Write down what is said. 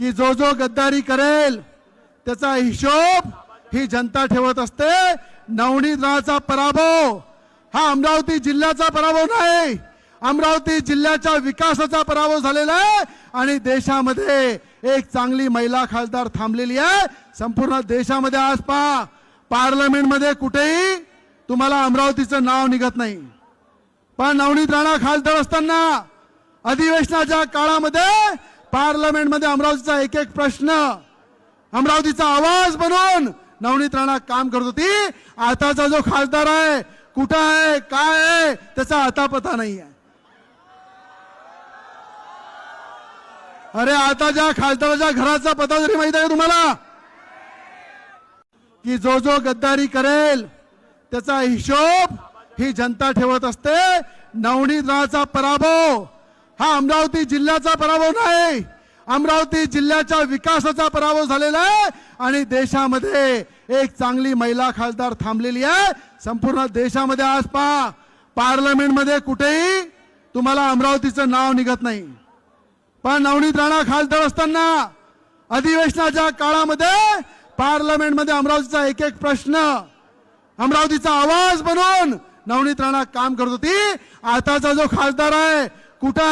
की जो जो गद्दारी करेल त्याचा हिशोब ही जनता ठेवत असते. नवनीतराणाचा पराभव हा अमरावती जिल्ह्याचा पराभव नाही. अमरावती जिल्ह्याच्या विकासाचा पराभव झालेला आहे आणि देशामध्ये एक चांगली महिला खासदार थांबलेली आहे. संपूर्ण देशामध्ये आज पहा पार्लमेंटमध्ये कुठेही तुम्हाला अमरावतीचं नाव निघत नाही. पण नवनीत राणा खासदार असताना अधिवेशनाच्या काळामध्ये पार्लमेंटमध्ये अमरावतीचा एक एक प्रश्न. अमरावतीचा आवाज बनवून नवनीत राणा काम करत होती. आताचा जो खासदार आहे कुठं आहे काय आहे त्याचा आता पता नाही आहे. अरे आता ज्या खासदाराच्या घराचा पता जरी माहीत आहे का तुम्हाला? की जो जो गद्दारी करेल त्याचा हिशोब ही जनता ठेवत असते. नवनीत राणाचा पराभव हा अमरावती जिल्ह्याचा पराभव नाही. अमरावती जिल्ह्याच्या विकासाचा पराभव झालेला आहे आणि देशामध्ये एक चांगली महिला खासदार थांबलेली आहे. संपूर्ण देशामध्ये आज पहा पार्लमेंटमध्ये कुठेही तुम्हाला अमरावतीचं नाव निघत नाही. पण नवनीत राणा खासदार असताना अधिवेशनाच्या काळामध्ये पार्लमेंटमध्ये अमरावतीचा एक एक प्रश्न अमरावतीचा आवाज बनवून नवनीत राणा काम करत होती. आताचा जो खासदार आहे कुठं